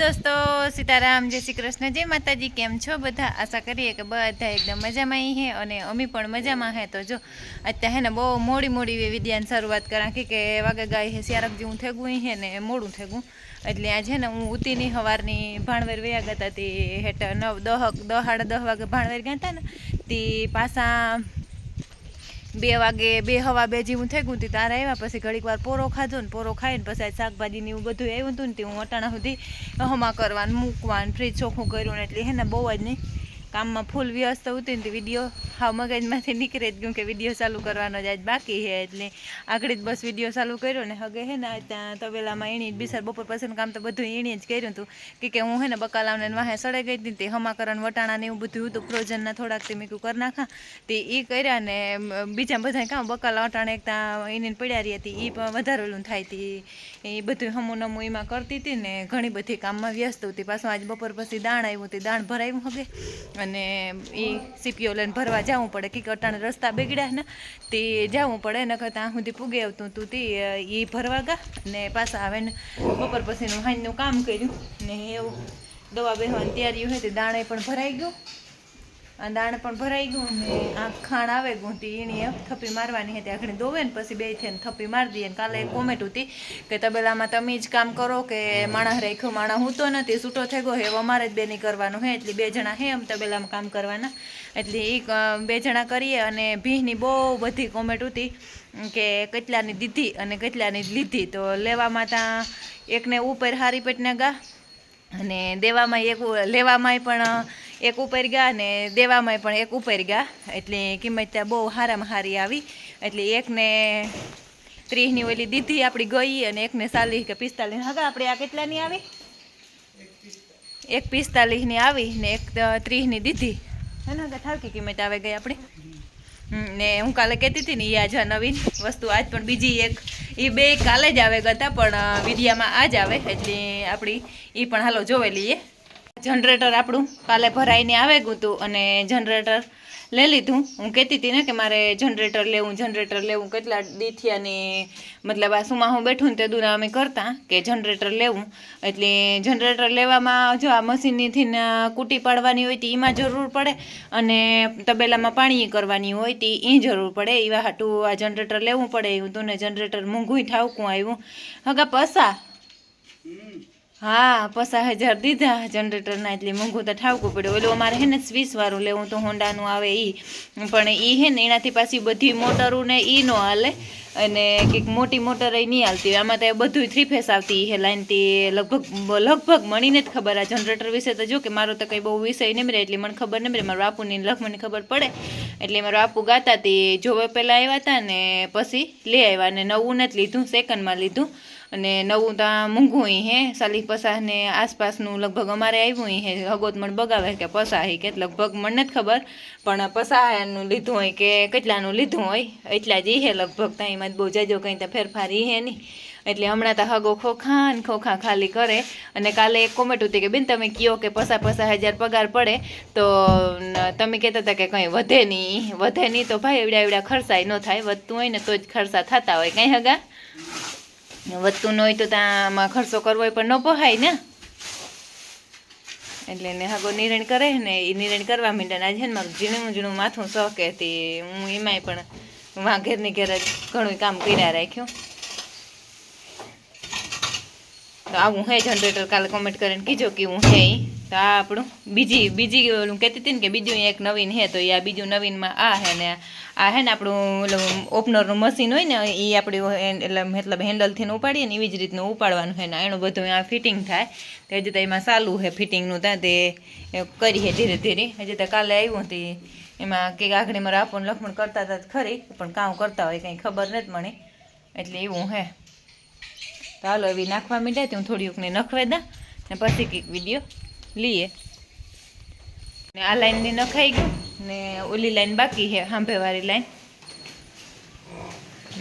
દોસ્તો, સીતારામ, જય શ્રી કૃષ્ણ, જય માતાજી, કેમ છો બધા? આશા કરીએ કે બધા એકદમ મજામાં હે અને અમે પણ મજામાં હે. તો જો, અત્યારે હે ને બહુ મોડી મોડી વિદ્યાની શરૂઆત કરાંખી કે વાગે ગાય હે સ્યારક જેવું થેગું હે ને મોડું થેગું એટલે આજે ને હું ઉતીની સવારની ભાણવેર વયા ગયા હતા તે નવ દહ દહ દહ વાગે ભાણવેર ગયા હતા ને, તે પાછા બે વાગે, બે હવા બે જેવું થઈ ગયું હતું તારે આવ્યા પછી ઘડીક વાર પોરો ખાધો ને પોરો ખાઈને પછી આ શાકભાજી ને એવું બધું આવ્યું હતું ને તે હું અટાણા સુધી હમા કરવાનું, મૂકવાનું ફ્રીજ ચોખ્ખું કર્યું ને એટલે હે ને બહુ જ નહીં. કામમાં ફૂલ વ્યસ્ત હતી ને તે વીડિયો હા મગજમાંથી નીકળે જ ગયું કે વીડિયો ચાલુ કરવાનો જ આજ બાકી છે, એટલે આગળ જ બસ વીડિયો ચાલુ કર્યો ને હગે હે ને ત્યાં તબેલામાં એણી જ બિસાર બપોર પછીનું કામ તો બધું એણી જ કર્યું હતું કે કે હું હે ને બકાલાવને વાહે સડાઈ ગઈ હતી તે હમા કરવાનું વટાણા ને એવું બધું હતું ફ્રોઝનના થોડાક તે મેં કરી નાખા. તે એ કર્યા ને બીજા બધા કામ બકાલા વટાણા એક ત્યાં એને પડ્યા રહી હતી એ પણ વધારેલું થાય હતી એ બધું હમું નમું એમાં કરતી હતી ને ઘણી બધી કામમાં વ્યસ્ત હતી પાછું આજ બપોર પછી દાણ આવ્યું હતું દાણ ભરાયું હવે અને એ સીપીઓ લઈને ભરવા જવું પડે. કે અટાણે રસ્તા બગડ્યા ને, તે જવું પડે. ને ત્યાં સુધી પૂગે આવતું હતું તે, એ ભરવા ગયા ને પાછા આવે ને બપોર પછીનું હાઈનું કામ કર્યું ને એવું દવા બેહવાની તૈયારી હોય તે દાણે પણ ભરાઈ ગયું. દાણ પણ ભરાઈ ગયું ને આ ખાણ આવે તે એની થપ્પી મારવાની હતી. આખડી દોવે ને પછી બે થઈને થપ્પી મારી દઈએ કાલે એક કોમેન્ટ હતી કે તબેલામાં તમે જ કામ કરો કે માણસ રાખ્યો, માણસ હું તો નથી છૂટો થઈ ગયો હવે અમારે જ બે નહીં કરવાનું હે, એટલે બે જણા હે એમ તબેલામાં કામ કરવાના. એટલે એ બે જણા કરીએ અને ભીની બહુ બધી કોમેન્ટ હતી કે કેટલાની દીધી અને કેટલાની લીધી. તો લેવામાં ત્યાં એકને ઉપર હારી પેટને ગા અને દેવામાં એક લેવામાંય પણ એક ઉપર ગયા ને દેવામાંય પણ એક ઉપર ગયા. એટલે કિંમત ત્યાં બહુ સારામાં સારી આવી. એટલે એકને ત્રીસની ઓલી દીધી આપણી ગઈ અને એકને ચાલીસ કે પિસ્તાલીસ. હગા આપણે આ કેટલાની આવી? એક પિસ્તાલીસની આવી ને એક ત્રીસની દીધી. હે ને હગા કિંમત આવે ગઈ આપણી. ને હું કાલે કહેતી હતી ને એ આજ આ નવીન વસ્તુ, આજ પણ બીજી એક. એ બે કાલે જ આવે ગયા પણ વિદ્યામાં વિડિયામાં આજ આવે. એટલે આપણી એ પણ હાલો જોવે લઈએ. જનરેટર આપણું કાલે ભરાઈને આવે ગયું અને જનરેટર લઈ લીધું. હું કહેતી હતી ને કે મારે જનરેટર લેવું જનરેટર લેવું. કેટલા દીથિયાની મતલબ આ સુમાં હું બેઠું ને તે દૂર અમે કરતા કે જનરેટર લેવું. એટલે જનરેટર લેવામાં જો આ મશીનથી કૂટી પાડવાની હોય તો એમાં જરૂર પડે અને તબેલામાં પાણી કરવાની હોય તો એ જરૂર પડે. એવા હાટું આ જનરેટર લેવું પડે. એવું તું ને જનરેટર મોંઘું ઠાવકું આવ્યું. હગા પસા. હા, પચાસ હજાર દીધા જનરેટરના એટલે મોંઘું તો ઠાવકું પડ્યું ઓલું અમારે હે ને સ્વીસ વાળું લેવું તો હોન્ડાનું આવે એ પણ એ હે ને એનાથી પાછી બધી મોટરું ને એ નો હાલે. અને કંઈક મોટી મોટર એ નહીં આવતી આમાં તો બધું થ્રી ફેસ આવતી. હે લાઈનથી લગભગ લગભગ મણીને જ ખબર આ જનરેટર વિશે તો જો કે મારો તો કંઈ બહુ વિષય નહીં રહે એટલે મને ખબર નહીં રહે મારું બાપુની લખમણની ખબર પડે. એટલે મારો બાપુ ગાતા તે જોવે પહેલાં આવ્યા હતા ને પછી લઈ આવ્યા ને નવું નથી લીધું સેકન્ડમાં લીધું. અને નવું ત્યાં મૂંઘું હે. સાલી પચાસ ને આસપાસનું લગભગ અમારે આવ્યું હે. હગોત મને બગાવે કે પસાહી કે. લગભગ મને નથી ખબર. પણ પસાહનું લીધું હોય કે કેટલાનું લીધું હોય, એટલા જ હે લગભગ ત્યાં એમાં બહુ જાજો કંઈ તો ફેરફાર એ હે નહીં. એટલે હમણાં તો હગો ખોખા ને ખોખા ખાલી કરે. અને કાલે એક કોમેન્ટ હતી કે, બેન, તમે કયો કે પસા પસા હજાર પગાર પડે, તો તમે કહેતા હતા કે કંઈ વધે નહીં. વધે નહીં તો ભાઈ એવડા એવડા ખર્ચાય ન થાય. વધતું હોય ને તો જ ખર્ચા થતા હોય. કંઈ હગા? વધતું ન હોય તો ત્યાં ખર્ચો કરવો હોય પણ ન પોહાય ને. એટલે એને હાગો નિર્ણય કરે ને એ નિર્ણય કરવા માંડ્યા આજે ઝીણું ઝીણું માથું શોખ હતી. હું એમાંય પણ વાં ઘેરની ઘેર જ ઘણું કામ કર્યા રાખ્યું. તો આવું હે જનરેટર કાલે કોમેન્ટ કરીને કીજો કે હું હે. તો આ આપણું બીજી બીજી ઓલું કહેતી હતી ને કે બીજું એક નવીન હે, તો એ આ બીજું નવીનમાં આ હે ને આ હે ને આપણું ઓલું ઓપનરનું મશીન હોય ને એ આપણું એટલે મતલબ હેન્ડલથીને ઉપાડીએ ને, એવી જ રીતનું ઉપાડવાનું હે ને, એનું બધું આ ફિટિંગ થાય. તો હજી તો એમાં ચાલુ હે ફિટિંગનું ત્યાં તે કરીએ ધીરે ધીરે. હજી તો કાલે આવ્યું તે એમાં આગળ મારા આપણ લખમણ કરતા હતા ખરી, પણ કામ કરતા હોય, કંઈ ખબર નથી મને. એટલે એવું હે. તો હાલો એવી નાખવા માંડ્યા તો, હું થોડીકને નખવા દા ને પછી કંઈક વીડિયો લઈએ. ને આ લાઈનની નખાઈ ગયું, ને ઓલી લાઈન બાકી છે, હાંભેવાળી લાઈન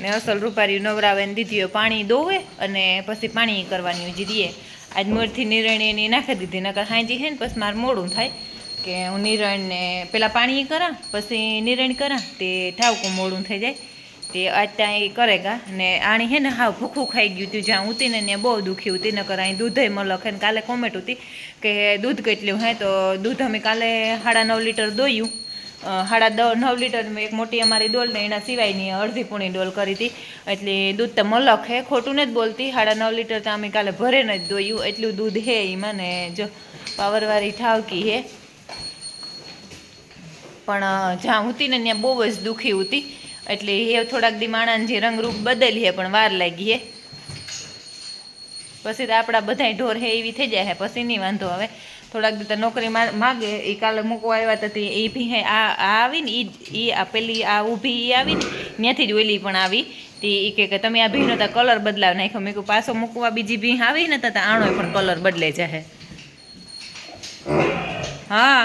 ને અસલ રૂપારી નવરાવે દીધી દીધીઓ પાણી દોવે, અને પછી પાણી કરવાની હોય આજ મોરથી નિરણી એની નાખી દીધી, નકર હાંજી છે ને, પછી મારે મોડું થાય. કે હું નિરણ ને પેલા પાણી કરા, પછી નિરણ કરા, તે ઠાવકું મોડું થઈ જાય. તે આજ ત્યાં એ કરેગા ને આણી હે ને હા ભૂખું ખાઈ ગયું હતું જ્યાં ઉતીને ત્યાં બહુ દુખી હતી કરા અહીં દૂધે મલખે. ને કાલે કોમેન્ટ હતી કે દૂધ કેટલું હે, તો દૂધ અમે કાલે સાડા નવ લીટર દોયું. સાડા દ, નવ લીટર એક મોટી અમારી ડોલ ને એના સિવાયની અડધી પૂણી ડોલ કરી હતી. એટલે દૂધ તો મલક હે, ખોટું નથી બોલતી. સાડા નવ લીટર તો અમે કાલે ભરે જ દોયું. એટલું દૂધ હે એમાં ને જો, પાવરવાળી ઠાવકી હે. પણ જ્યાં હતી ને, ત્યાં બહુ જ દુઃખી હતી. એટલે એ થોડાક દી માણાને જે રંગરૂપ બદલી હે, પણ વાર લાગી હે. પછી તો આપણા બધાય ઢોર હે, એવી થઈ જાય હે, પછી નહીં વાંધો હવે થોડાક દી તો નોકરી માગે, એ કાલે મૂકવા આવ્યા હતા એ ભી હે, આ આવી ને એ આ પેલી આ ઊભી એ આવી ને, ત્યાંથી જ ઓલી પણ આવી. તે એ કે તમે આ ભીનો તો કલર બદલાવ નાખ્યો. મેં કહ્યું પાછો મૂકવા બીજી ભી આવી ને, તો આણો પણ કલર બદલે જાય હા.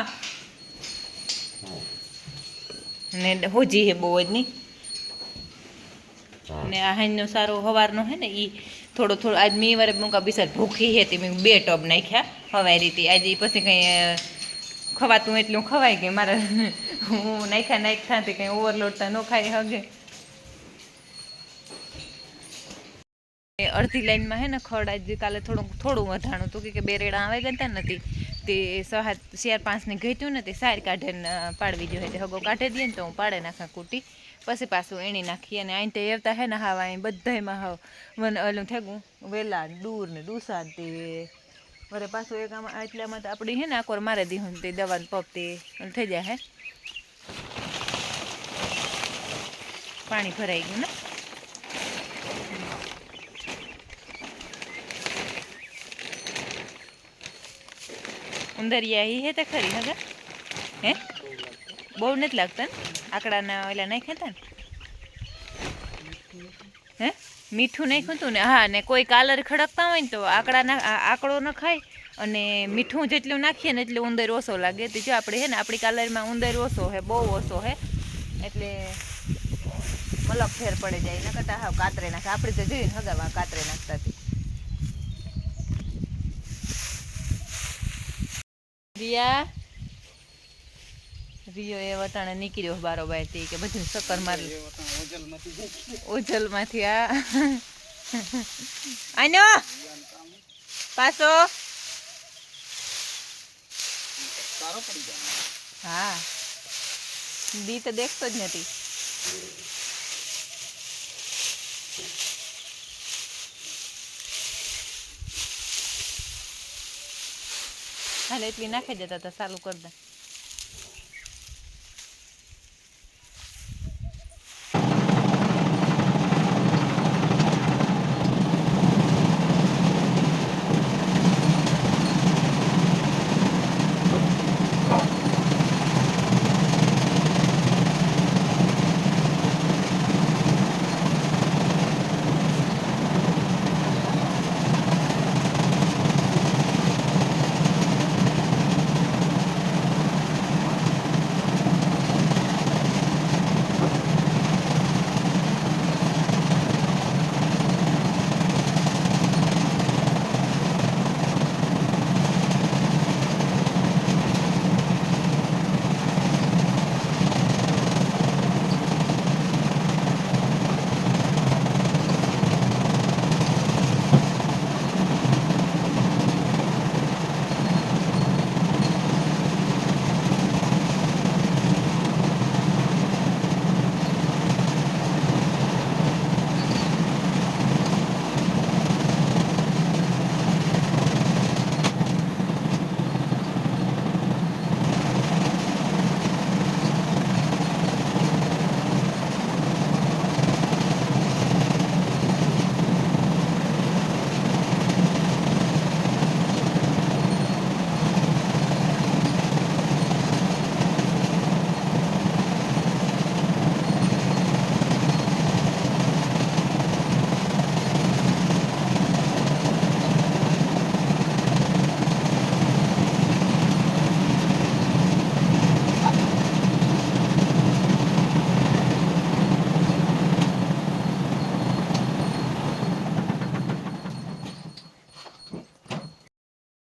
ને હોજી હે બહુ જ નહીં ને આ હાઈનો સારો હવારનો હે ને એ થોડો થોડો આજ મી વારે મૂકા બિસાર ભૂખી હતી મેં બે ટબ નાખ્યા હવાઈ રીતે આજે પછી કંઈ ખવાતું એટલું ખવાય કે મારા હું નાખ્યા નાખ્યા તે કંઈ ઓવરલોડ તો ન ખાઈ હગે. અડધી લાઈનમાં હે ને આજે કાલે થોડું થોડું વધાણું હતું. કે બે રેડા આવે ગયા નથી. તે સહાત ચાર પાંચને ઘટ્યું ને તે સાર કાઢે ને પાડવી જોઈએ. તે હગો કાઢી દઈએ ને તો હું પાડે નાખા કૂટી. પછી પાછું એણી નાખી અને અહીં તે એવતા હે ને હાવા અહીં બધાયમાં હાવ. મને ઓલું થેગું, વેલા દૂર ને ડૂસા તે. વરે પાછું એક આમાં આટલામાં તો આપણી હે ને આકોર મારે દીધું તે દવાનું પપ તે થઈ જાય હે. પાણી ભરાઈ ગયું ને? ઉંદરિયા ઈ હે તે ખરી હગા હે? બહુ નથી લાગતા ને? આકડાના ઓલા નહીં ખેતા ને? હે? મીઠું નહીં હતું ને? હા, ને કોઈ કાલર ખડકતા હોય ને તો આકડાના આકડો ન ખાય અને મીઠું જેટલું નાખીએ ને એટલે ઉંદર ઓછો લાગે. તો જો આપણે હે ને, આપણી કાલરમાં ઉંદર ઓછો હે, બહુ ઓછો હે, એટલે મલક ફેર પડે જાય. ન કરતા હા કાતરે નાખે. આપણે તો જોઈએ ને હગાવા કાતરે નાખતા રિયા રિયો એ વટાણે નીકળ્યો બારોબારથી કે બધું શક્કર મારી ઓજલમાંથી આ આનો! પાછો. હા. દી તો દેખતો જ નથી. હાલે એટલી નાખી દેતા હતા ચાલુ કરી દે.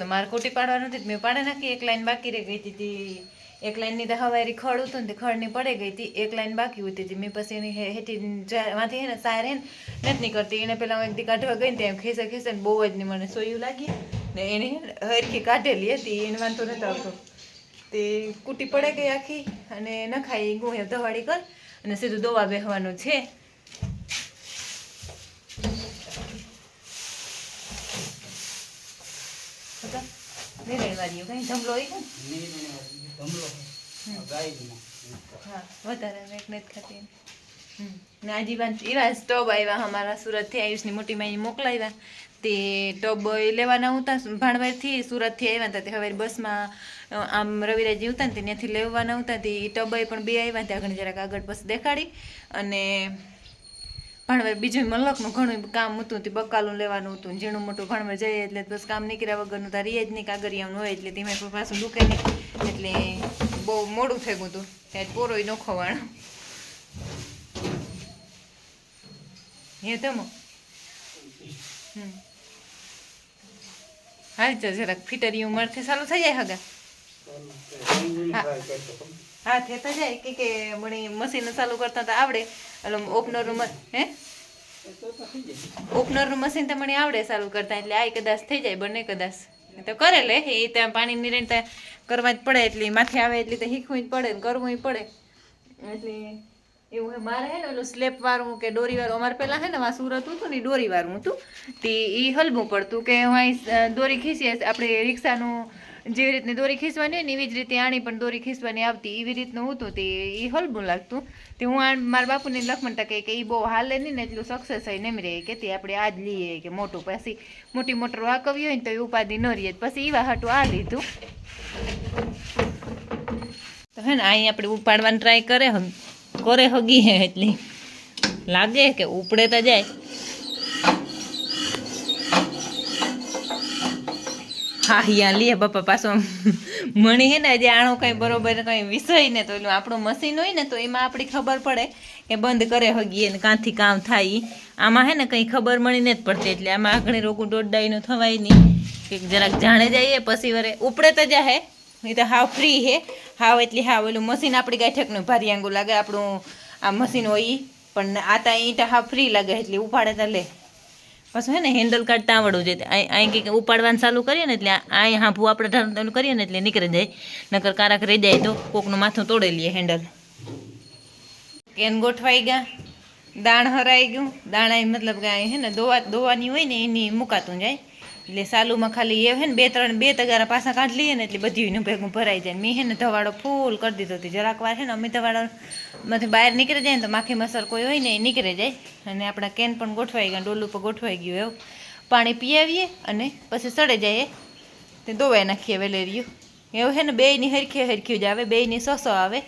મારે કોટી પાડવા નથી મેં પાડે નાખી, એક લાઈન બાકી રહી ગઈ હતી. એક લાઈનની તો હવારી ખડ હતું ને ખડની પડે ગઈ હતી. એક લાઈન બાકી હતી તે મેં પછી એની હેઠી માંથી હે ને, સાર હે ને, નથી કરતી. એને પેલા હું એક દી કાઢવા ગઈ ને તેમ ખેસે ખેસે ને બહુ જ ને મને સોયું લાગી ને એને હરખી કાઢેલી હતી. એને વાંધો નતો આવતો. તે કૂટી પડે ગઈ આખી અને નખાઈ. ગું દવાડી કર અને સીધું દવા બેહવાનું છે બધા નિર્ણયવાળીઓ કઈ ધમલો હોય ને હા વધારે ખાતી. ને આજીવાન એવા ટબ આવ્યા અમારા સુરતથી આયુષની મોટી માઈ મોકલાવ્યા તે ટબ લેવાના હતા ભાણવારથી સુરતથી આવ્યા હતા તે હવે બસમાં આમ રવિરાજી હતા ને ત્યાંથી લેવાના હતા તે ટબ પણ બે આવ્યા ત્યાં ઘણી જરાક આગળ બસ દેખાડી. અને ભાણવાર બીજું મલકનું ઘણું કામ હતું, તે બકાલું લેવાનું હતું, ઝીણું મોટું ભણવા જઈએ એટલે બસ કામ નીકળ્યા વગરનું તારી એ જ નહીં કાગરિયાનું હોય એટલે ધીમે પણ પાછું દુખે નહીં. એટલે બહુ મોડું થઈ ગયું હતું. ત્યાં પોરોય ન ખવાણો. હે તમો? હાલ જરાક ફીટરી ઉંમરથી ચાલુ થઈ જાય હગા. હા, થતા જાય કે કે મને મશીન ચાલુ કરતા તો આવડે. એટલે ઓપનરનું હે? ઓપનરનું મશીન તો મને આવડે ચાલુ કરતા, એટલે આ કદાચ થઈ જાય, બંને કદાચ. તો કરે લે, એ ત્યાં પાણીની નિરણ કરવા જ પડે, એટલે માથે આવે એટલે તો શીખવું જ પડે ને કરવું પડે. એટલે એવું મારે હે ને સ્લેપ વાળું કે દોરી વાળું, અમારે પેલા હે ને આ સુરત હતું ને દોરી વાળું હતું, તે એ હલવું પડતું કે હું અહીં દોરી ખીચીએ આપણે રિક્ષાનું જેવી રીતની દોરી ખીચવાની હોય ને એવી જ રીતે આણી પણ દોરી ખીચવાની આવતી. એવી રીતનું હતું તે, એ હલબું લાગતું. તે હું મારા બાપુને લખમણતા કહે કે એ બહુ હાલે નહીં ને એટલું સક્સેસ હોય નહીં રહે. કે તે આપણે આ જ લઈએ કે મોટું પછી, મોટી મોટર વાકવી હોય ને તો એ ઉપાધિ ન રહીએ પછી એવા હાટું આ લીધું. તો હે ને અહીં આપણે ઉપાડવાની ટ્રાય કરે કરે હગી હે એટલી. લાગે કે ઉપડે તો જાય. હા અહીંયા લે બાપા પાછો મણી હે ને હજી આણો કઈ બરોબર કઈ વિષય ને તો એનું આપણું મશીન હોય ને તો એમાં આપણી ખબર પડે કે બંધ કરે હગીએ ને કાંથી કામ થાય. આમાં હે ને કંઈ ખબર મળીને જ પડતી એટલે આમાં આગળ રોગું દોડાઈનું થવાય નહીં. કે જરાક જાણે જઈએ પછી વરે ઉપડે તો જાહે એ તો હાવ ફ્રી હે. હાવ એટલે હાવ ઓલું મશીન આપણી ગાંઠકનું ભારી આંગું લાગે આપણું આ મશીન હોય પણ આ તા ઈંટા હા હાવ ફ્રી લાગે એટલે ઉપાડે તો લે. પાછું હે ને હેન્ડલ કાઢતા આવડવું જોઈએ. અહીં કંઈક ઉપાડવાનું ચાલુ કરીએ ને એટલે અહીં હાંભું આપણે ઢાળું કરીએ ને એટલે નીકળી જાય. નકર કારાક રહી જાય તો કોકનું માથું તોડી લઈએ હેન્ડલ કેન ગોઠવાઈ ગયા. દાણ હરાઈ ગયું. દાણા મતલબ કે હે ને દોવા દોવાની હોય ને એની મુકાતું જાય. એટલે સાલુમાં ખાલી એ હે ને, બે ત્રણ, બે તગારા પાછા કાઢ લઈએ ને એટલે બધી ભેગું ભરાઈ જાય. મેં હે ને ધવાડો ફૂલ કરી દીધો હતી. જરાક વાર હે ને અમે ધવાડામાંથી બહાર નીકળી જાય ને તો માખી મસર કોઈ હોય ને એ નીકળી જાય. અને આપણા કેન પણ ગોઠવાઈ ગયા ડોલું પર ગોઠવાઈ ગયું એવું. પાણી પીયાવીએ અને પછી સડે જાય તે દોવાઈ નાખીએ વેલેરિયું એવું છે ને બેયની હરખી હરખ્યું જ આવે, બેયની સો સો આવે.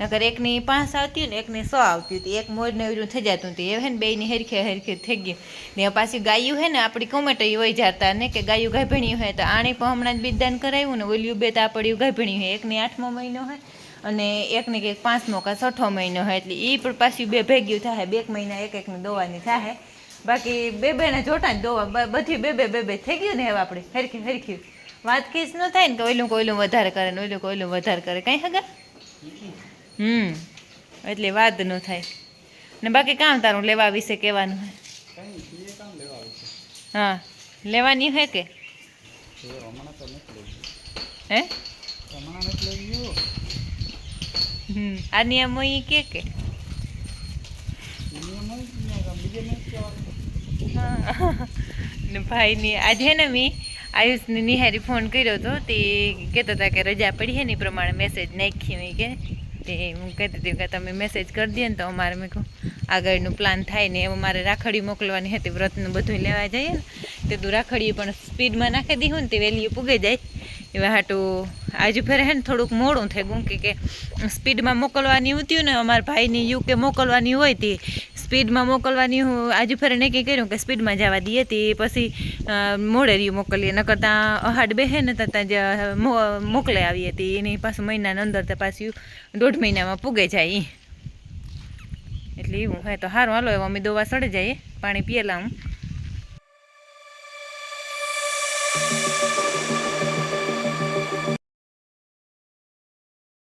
નકર એકની પાંચ આવતી ને એકની સો આવતી હતી એક મોરને એવું થઈ જતું હતું. એવું હે ને બેયની હેરખે હરખી થઈ ગયું ને પાછી ગાયું છે ને આપણી કોમેટ હોય જાતા ને કે ગાયું ગાભણ્યું હોય તો આણે પણ હમણાં જ બિદાન કરાવ્યું ને ઓલ્યું બે તાપડ્યું આપડ્યું ગાભણી હોય. એકને આઠમો મહિનો હોય અને એકને કંઈક પાંચમો કા છઠ્ઠો મહિનો હોય. એટલે એ પણ પાછું બે ભેગ્યું થાય બે મહિના એક એકને દોવાની થાય બાકી બે બેને જોટા જ દોવા. બધી બે બે બે બે થઈ ગયું ને હવે આપણે હરખી હેરખી. વાત કેસ ન થાય ને કે ઓલું કોઈલું વધારે કરે ને ઓલું કોઈલું વધારે કરે. કંઈ હગા? હમ, એટલે વાત ન થાય. ને બાકી કામ તારું લેવા વિશે કહેવાનું હા? લેવાની હે કે? હે? હમ, આ નિયમો કે કે. ને આજે ને મેં આયુષની નિહારી ફોન કર્યો હતો તે કહેતા હતા કે રજા પડી હે ને પ્રમાણે મેસેજ નાખી મેં કે. તે હું કહેતી હતી કે તમે મેસેજ કરી દે ને તો અમારે મેં કહું આગળનું પ્લાન થાય ને એમાં મારે રાખડી મોકલવાની હતી, વ્રતનું બધું લેવા જઈએ ને. તે તું રાખડી પણ સ્પીડમાં નાખી દીધું ને તે વહેલી પૂગે જાય. એવા હાટું આજુ ફેરે હે ને થોડુંક મોડું થઈ કે કે સ્પીડમાં મોકલવાની ઉત્યું ને અમારા ભાઈની યુકે મોકલવાની હોય તે સ્પીડમાં મોકલવાની હું આજુ ફરીને નક્કી કર્યું કે સ્પીડમાં જવા દઈએ તે પછી મોડેરિયું મોકલીએ. નકર ત્યાં અહાડ બેહે ને ત્યાં જ મોકલે આવીએ હતી એની પાછું મહિનાની અંદર તો પાછું દોઢ મહિનામાં પૂગે જાય. એટલે એવું હોય તો સારું હાલો, હવે અમે દોવા સડે જઈએ. પાણી પીએલા હું.